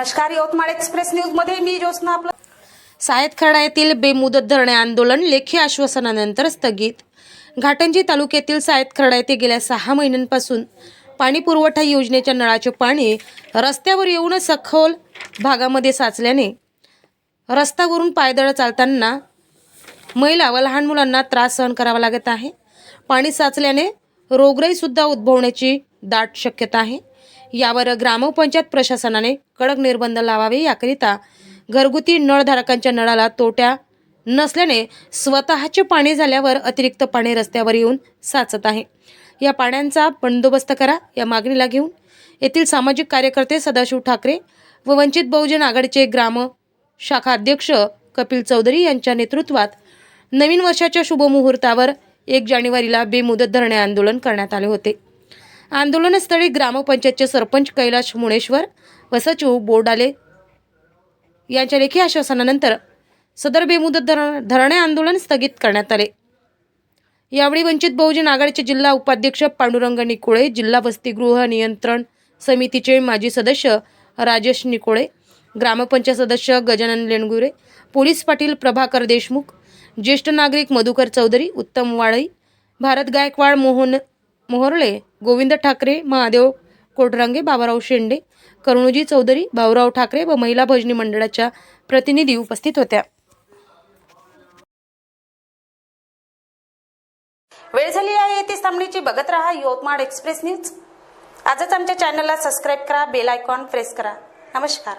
नमस्कार यवतमाळ एक्सप्रेस न्यूजमध्ये मी ज्योत्ना आपलं सायत येथील बेमुदत धरणे आंदोलन लेखी आश्वासनानंतर स्थगित. घाटंजी तालुक्यातील सायत येथे गेल्या सहा महिन्यांपासून पाणी पुरवठा योजनेच्या नळाचे पाणी रस्त्यावर येऊन सखोल भागामध्ये साचल्याने रस्त्यावरून पायदळ चालताना महिला व लहान मुलांना त्रास सहन करावा लागत आहे. पाणी साचल्याने रोगराईसुद्धा उद्भवण्याची दाट शक्यता आहे. यावर ग्रामपंचायत प्रशासनाने कडक निर्बंध लावावे याकरिता घरगुती नळधारकांच्या नळाला तोट्या नसल्याने स्वतःचे पाणी झाल्यावर अतिरिक्त पाणी रस्त्यावर येऊन साचत आहे. या पाण्याचा बंदोबस्त करा या मागणीला घेऊन येथील सामाजिक कार्यकर्ते सदाशिव ठाकरे व वंचित बहुजन आघाडीचे ग्राम शाखा अध्यक्ष कपिल चौधरी यांच्या नेतृत्वात नवीन वर्षाच्या शुभमुहूर्तावर एक जानेवारीला बेमुदत धरणे आंदोलन करण्यात आले होते. आंदोलनस्थळी ग्रामपंचायतचे सरपंच कैलाश मुणेश्वर व सचिव बोर्डाले यांच्या लेखी आश्वासनानंतर सदर बेमुदत धरण धरणे आंदोलन स्थगित करण्यात आले. यावेळी वंचित बहुजन आघाडीचे जिल्हा उपाध्यक्ष पांडुरंग निकोळे जिल्हा वसतिगृह नियंत्रण समितीचे माजी सदस्य राजेश निकोळे ग्रामपंचायत सदस्य गजानन लेणगुरे पोलीस पाटील प्रभाकर देशमुख ज्येष्ठ नागरिक मधुकर चौधरी उत्तम वाळई भारत गायकवाड मोहन मोहरळे गोविंद ठाकरे महादेव कोटरांगे बाबाराव शेंडे करुणोजी चौधरी भाऊराव ठाकरे व महिला भजनी मंडळाच्या प्रतिनिधी उपस्थित होत्या. वेळ झाली आहे येथे थांबण्याची बघत राहा यवतमाळ एक्सप्रेस न्यूज. आजच आमच्या चॅनलला सबस्क्राईब करा बेल आयकॉन प्रेस करा. नमस्कार.